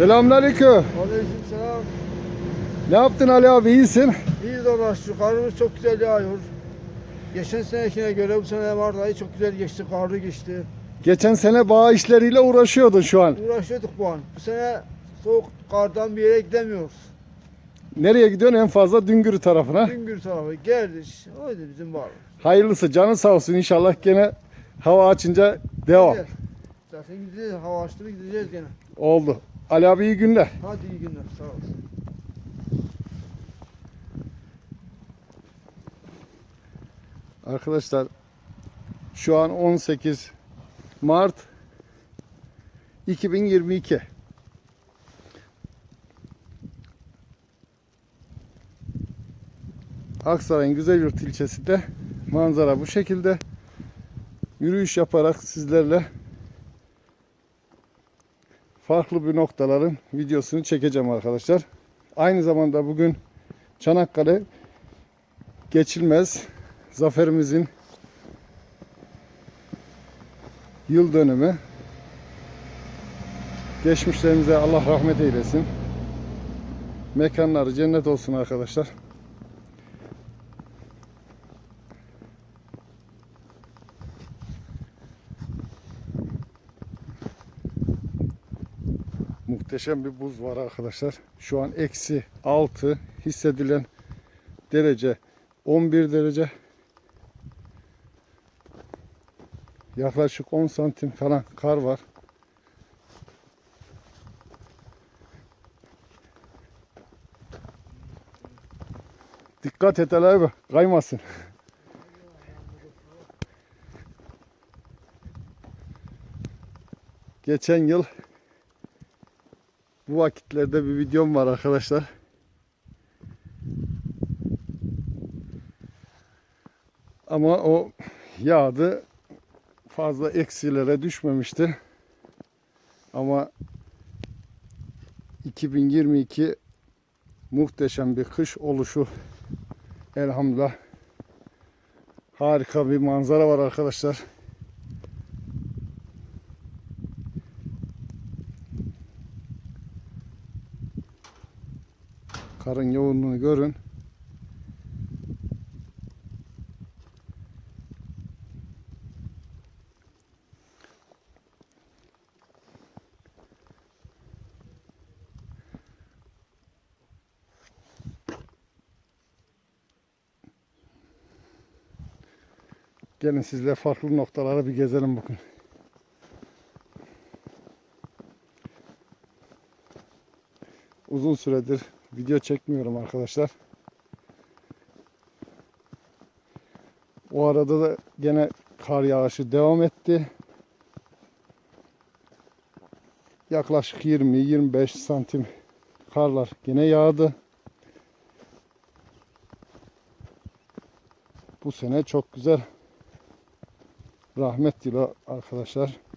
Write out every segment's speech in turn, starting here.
Selamünaleyküm. Aleykümselam. Ne yaptın Ali abi iyisin? İyi dolaştık. Karımız çok güzel yağıyor. Geçen senekine göre bu sene Mart ayı çok güzel geçti. Karlı geçti. Geçen sene bağ işleriyle uğraşıyordun şu an. Uğraşıyorduk bu an. Bu sene soğuk kardan bir yere gidemiyoruz. Nereye gidiyorsun? En fazla Düngürü tarafına. Güngör tarafı geldik. Oydu bizim var. Hayırlısı canın sağ olsun inşallah gene hava açınca devam. Güzel. Zaten gideceğiz. Hava açtı mı gideceğiz gene. Oldu. Ali abi iyi günler. Hadi iyi günler. Sağ olasın. Arkadaşlar şu an 18 Mart 2022. Aksaray'ın Güzelyurt ilçesinde manzara bu şekilde. Yürüyüş yaparak sizlerle farklı bir noktaların videosunu çekeceğim arkadaşlar. Aynı zamanda bugün Çanakkale geçilmez zaferimizin yıl dönümü. Geçmişlerimize Allah rahmet eylesin. Mekanları cennet olsun arkadaşlar. Muhteşem bir buz var arkadaşlar. Şu an eksi 6 hissedilen derece 11 derece. Yaklaşık 10 santim falan kar var. Dikkat et Ali abi kaymasın. Geçen yıl bu vakitlerde bir videom var arkadaşlar. Ama o yağdı fazla eksilere düşmemişti. Ama 2022 muhteşem bir kış oluşu elhamdülillah harika bir manzara var arkadaşlar. Karın yoğunluğunu görün. Gelin sizle farklı noktalara bir gezelim bugün. Uzun süredir video çekmiyorum arkadaşlar. O arada da gene kar yağışı devam etti. Yaklaşık 20-25 santim karlar yine yağdı. Bu sene çok güzel rahmet yılı arkadaşlar.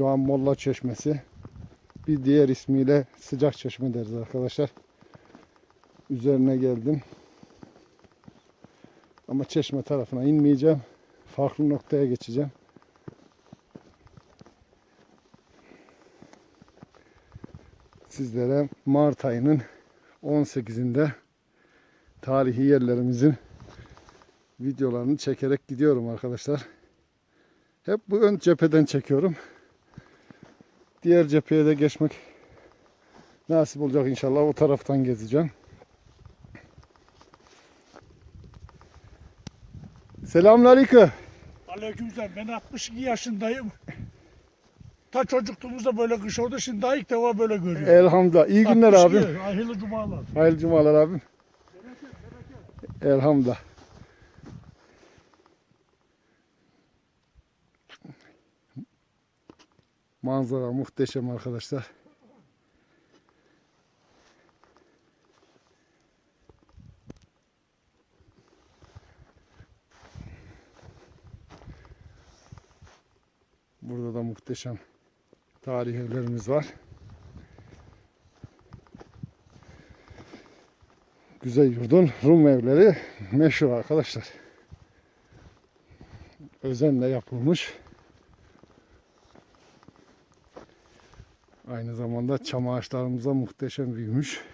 Şu an Molla Çeşmesi. Bir diğer ismiyle Sıcak Çeşme deriz arkadaşlar. Üzerine geldim. Ama Çeşme tarafına inmeyeceğim. Farklı noktaya geçeceğim. Sizlere Mart ayının 18'inde tarihi yerlerimizin videolarını çekerek gidiyorum arkadaşlar. Hep bu ön cepheden çekiyorum. Diğer cepheye de geçmek nasip olacak inşallah. O taraftan gezeceğim. Selamünaleyküm. Aleykümselam. Ben 62 yaşındayım. Ta çocukluğumuzda böyle kış oldu. Şimdi daha ilk defa böyle görüyorum. Elhamdülillah. İyi günler 62. abim. Hayırlı cumalar. Hayırlı cumalar abim. Elhamdülillah. Manzara muhteşem arkadaşlar. Burada da muhteşem tarihi evlerimiz var. Güzel Yurdun Rum evleri meşhur arkadaşlar. Özenle yapılmış. Aynı zamanda çam ağaçlarımız da muhteşem büyümüş.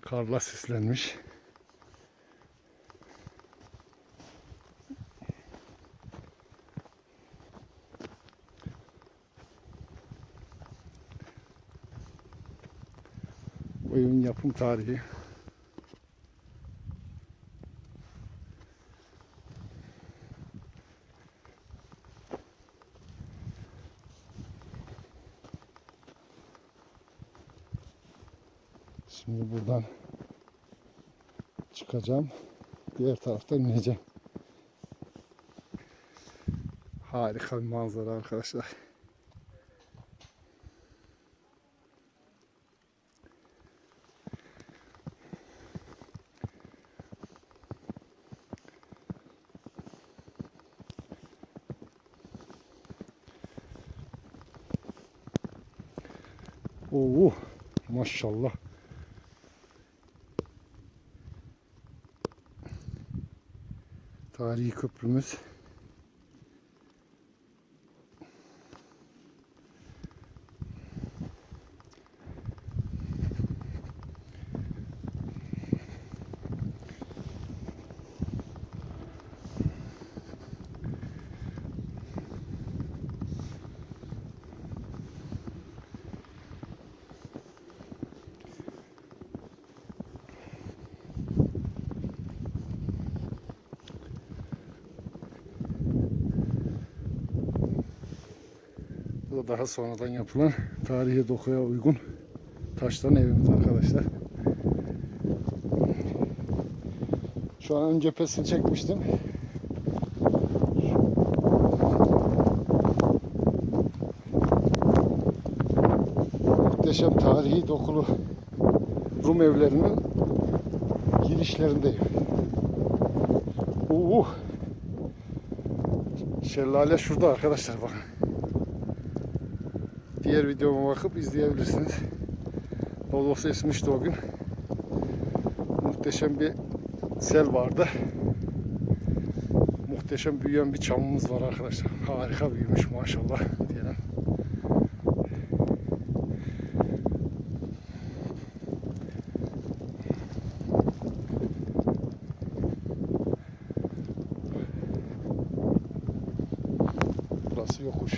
Karla süslenmiş. Bu evin yapım tarihi. Şimdi buradan çıkacağım. Diğer taraftan ineceğim. Harika bir manzara arkadaşlar. Oo, maşallah. Tarihi köprümüz. Da daha sonradan yapılan tarihi dokuya uygun taştan evimiz arkadaşlar. Şu an ön cephesini çekmiştim. Muhteşem tarihi dokulu Rum evlerinin girişlerindeyim. Uh, şelale şurada arkadaşlar bakın. Diğer videoma bakıp izleyebilirsiniz. Lodos esmişti o gün. Muhteşem bir sel vardı. Muhteşem büyüyen bir çamımız var arkadaşlar. Harika büyümüş maşallah diyelim. Burası yokuş.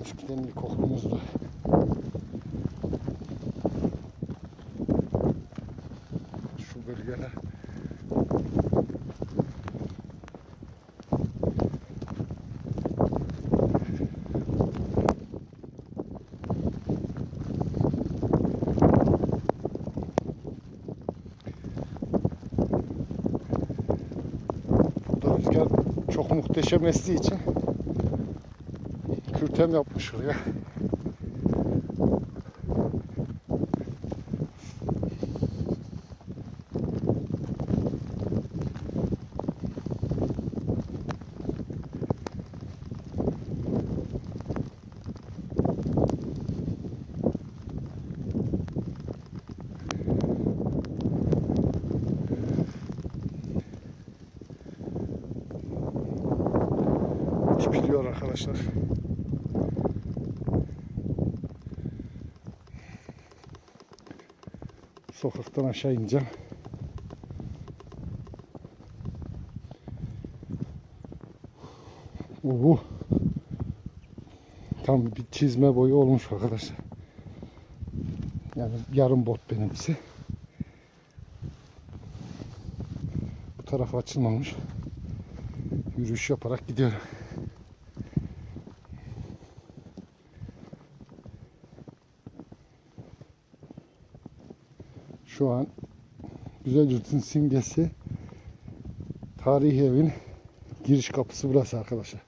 Eskiden ilkokulumuzdu. Şu bölgeler. Burada rüzgar çok muhteşem estiği için kürtem yapmış oraya. Tipiliyor arkadaşlar. Sokaktan aşağı ineceğim. Uhu. Tam bir çizme boyu olmuş arkadaşlar. Yani yarım bot benimkisi. Bu taraf açılmamış. Yürüyüş yaparak gidiyorum. Şu an Güzelcurt'un simgesi tarihi evin giriş kapısı burası arkadaşlar.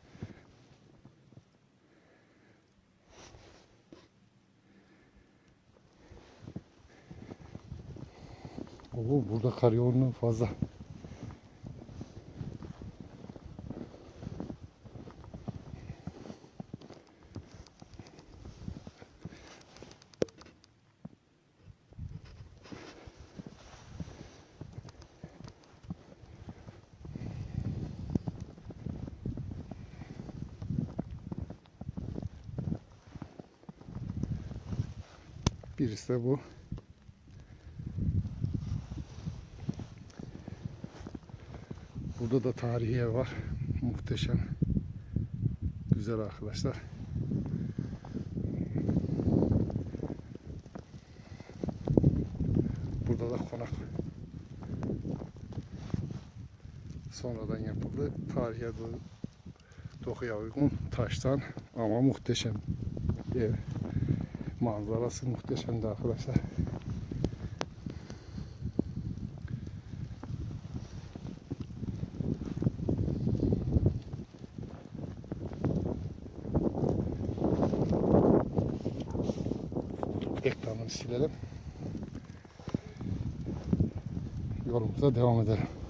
Oo, burada kar yoğunluğu fazla. Birisi de bu. Burada da tarihi var. Muhteşem. Güzel arkadaşlar. Burada da konak. Sonradan yapıldı. Tarihe do- dokuya uygun taştan ama muhteşem ev. Manzarası muhteşemdi arkadaşlar. Ekranını silelim. Yolumuza devam edelim.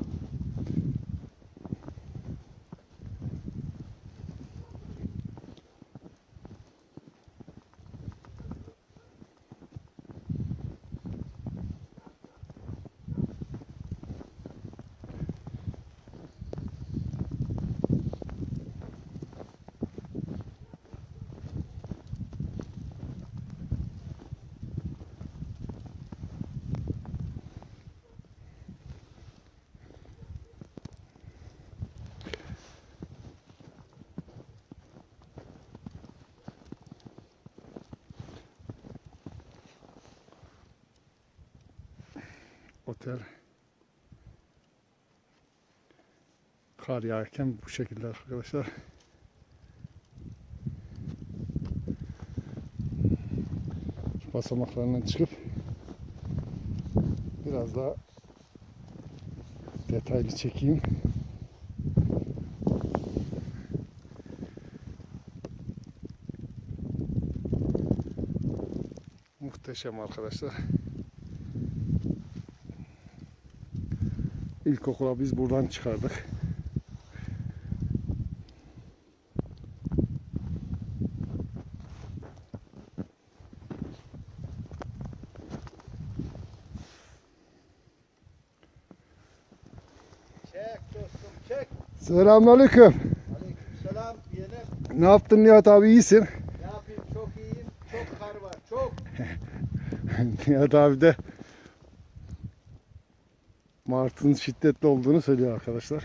Otel. Kar yağarken bu şekilde arkadaşlar. Basamaklarından çıkıp biraz daha detaylı çekeyim. Muhteşem arkadaşlar. İlkokula biz buradan çıkardık. Çek dostum çek. Selamünaleyküm. Aleykümselam yeğenim. Ne yaptın Nihat abi iyisin? Ne yapayım çok iyiyim. Çok kar var çok. Nihat abi de Mart'ın şiddetli olduğunu söylüyor arkadaşlar.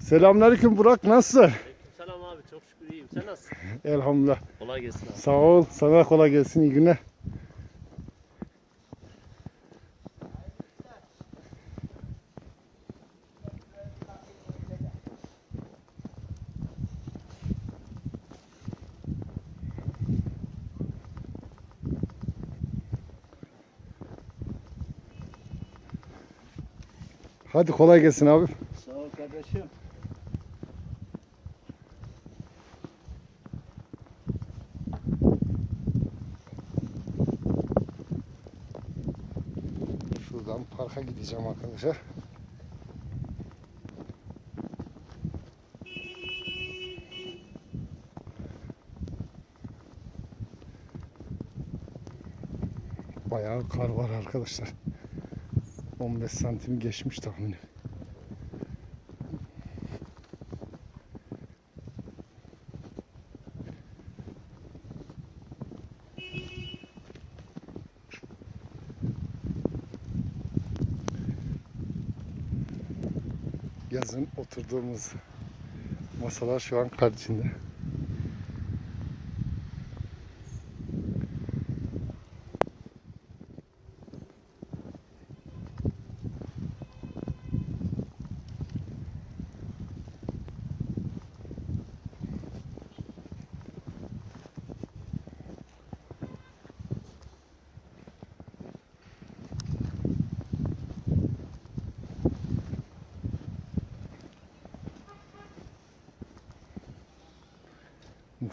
Selamünaleyküm Burak nasılsın? Selam abi çok şükür iyiyim. Sen nasılsın? Elhamdülillah. Kolay gelsin abi. Sağ ol. Sana kolay gelsin. İyi günler. Hadi kolay gelsin abi. Sağ ol kardeşim. Şuradan parka gideceğim arkadaşlar. Bayağı kar var arkadaşlar. 15 santim geçmiş tahminim. Yazın oturduğumuz masalar şu an kar içinde.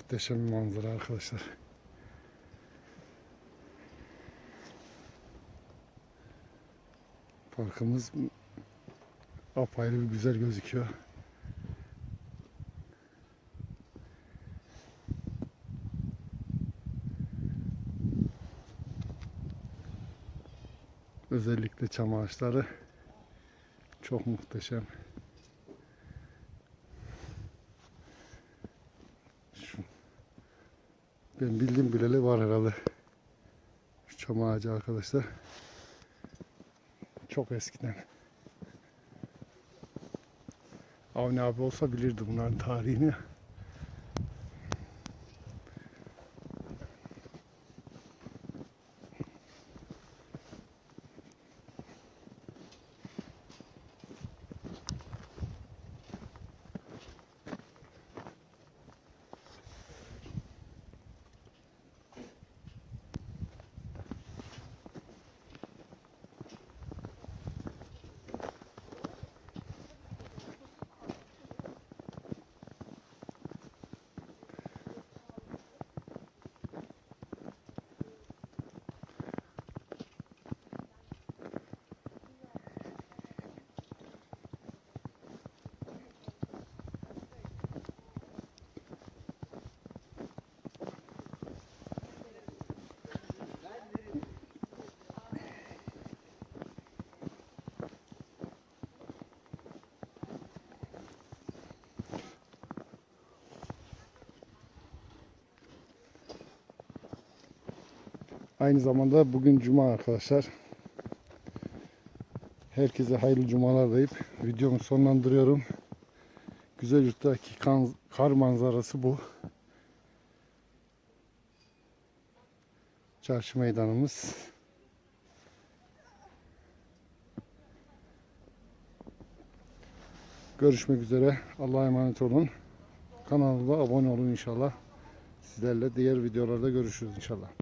Muhteşem bir manzara arkadaşlar. Parkımız apayrı bir güzel gözüküyor. Özellikle çam ağaçları çok muhteşem. Ben bildiğim bileli var herhalde. Şu çam ağacı arkadaşlar. Çok eskiden. Avni abi olsa bilirdi bunların tarihini. Aynı zamanda bugün cuma arkadaşlar. Herkese hayırlı cumalar deyip videomu sonlandırıyorum. Güzel yurttaki kan- kar manzarası bu. Çarşı meydanımız. Görüşmek üzere. Allah'a emanet olun. Kanalıma abone olun inşallah. Sizlerle diğer videolarda görüşürüz inşallah.